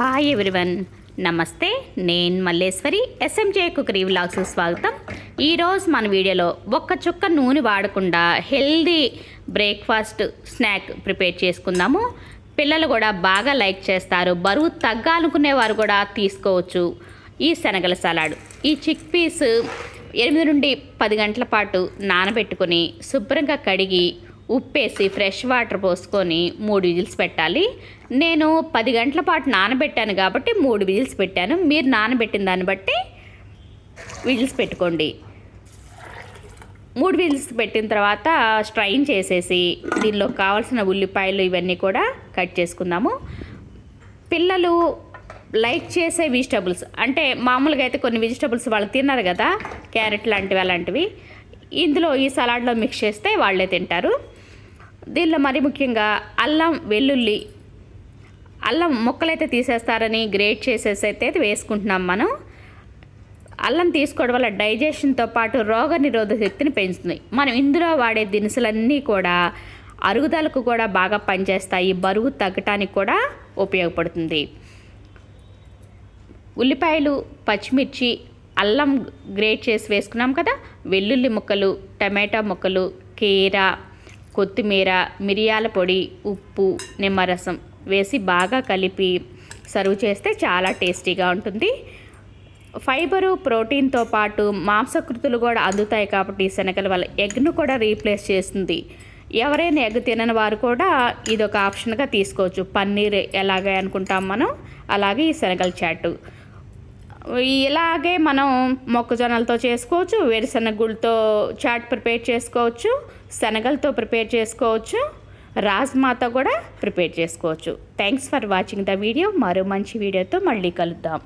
Hi everyone నమస్తే నేను Malleswari SMJ cookery vlogs స్వాగతం. ఈరోజు మన వీడియోలో ఒక్క చుక్క నూనె వాడకుండా హెల్దీ బ్రేక్ఫాస్ట్ స్నాక్ ప్రిపేర్ చేసుకుందాము. పిల్లలు కూడా బాగా లైక్ చేస్తారు. బరువు తగ్గాలనుకునే వారు కూడా తీసుకోవచ్చు. ఈ శనగల సలాడ్. ఈ చిక్ పీస్ ఎనిమిది నుండి పది గంటల పాటు నానబెట్టుకొని శుభ్రంగా కడిగి ఉప్పేసి ఫ్రెష్ వాటర్ పోసుకొని మూడు విజిల్స్ పెట్టాలి. నేను పది గంటల పాటు నానబెట్టాను కాబట్టి మూడు విజిల్స్ పెట్టాను. మీరు నానబెట్టిన దాన్ని బట్టి విజిల్స్ పెట్టుకోండి. మూడు విజిల్స్ పెట్టిన తర్వాత స్ట్రైన్ చేసేసి దీనిలో కావాల్సిన ఉల్లిపాయలు ఇవన్నీ కూడా కట్ చేసుకుందాము. పిల్లలు లైక్ చేసే వెజిటబుల్స్ అంటే మామూలుగా అయితే కొన్ని వెజిటబుల్స్ వాళ్ళు తిన్నారు కదా క్యారెట్ లాంటివి అలాంటివి. ఇందులో ఈ సలాడ్లో మిక్స్ చేస్తే వాళ్ళే తింటారు. దీనిలో మరి ముఖ్యంగా అల్లం వెల్లుల్లి అల్లం ముక్కలైతే తీసేస్తారని గ్రేట్ చేసేసి అయితే వేసుకుంటున్నాం మనం. అల్లం తీసుకోవడం వల్ల డైజెషన్తో పాటు రోగ నిరోధక శక్తిని పెంచుతుంది. మనం ఇందులో వాడే దినుసులన్నీ కూడా అరుగుదలకు కూడా బాగా పనిచేస్తాయి. బరువు తగ్గటానికి కూడా ఉపయోగపడుతుంది. ఉల్లిపాయలు పచ్చిమిర్చి అల్లం గ్రేట్ చేసి వేసుకున్నాం కదా? వెల్లుల్లి ముక్కలు టమాటా ముక్కలు కీర కొత్తిమీర మిరియాల పొడి ఉప్పు నిమ్మరసం వేసి బాగా కలిపి సర్వ్ చేస్తే చాలా టేస్టీగా ఉంటుంది. ఫైబరు ప్రోటీన్తో పాటు మాంసకృతులు కూడా అందుతాయి కాబట్టి శనగల వల్ల ఎగ్ను కూడా రీప్లేస్ చేస్తుంది. ఎవరైనా ఎగ్ తినని వారు కూడా ఇది ఒక ఆప్షన్గా తీసుకోవచ్చు. పన్నీర్ ఎలాగే అనుకుంటాం మనం? అలాగే ఈ శనగల చాటు. ఇలాగే మనం మొక్కజొన్నలతో చేసుకోవచ్చు వేరుశనగ గుళ్ళతో చాట్ ప్రిపేర్ చేసుకోవచ్చు శనగలతో ప్రిపేర్ చేసుకోవచ్చు రాజ్మాతో కూడా ప్రిపేర్ చేసుకోవచ్చు. Thanks for watching the video మరో మంచి వీడియోతో మళ్ళీ కలుద్దాం.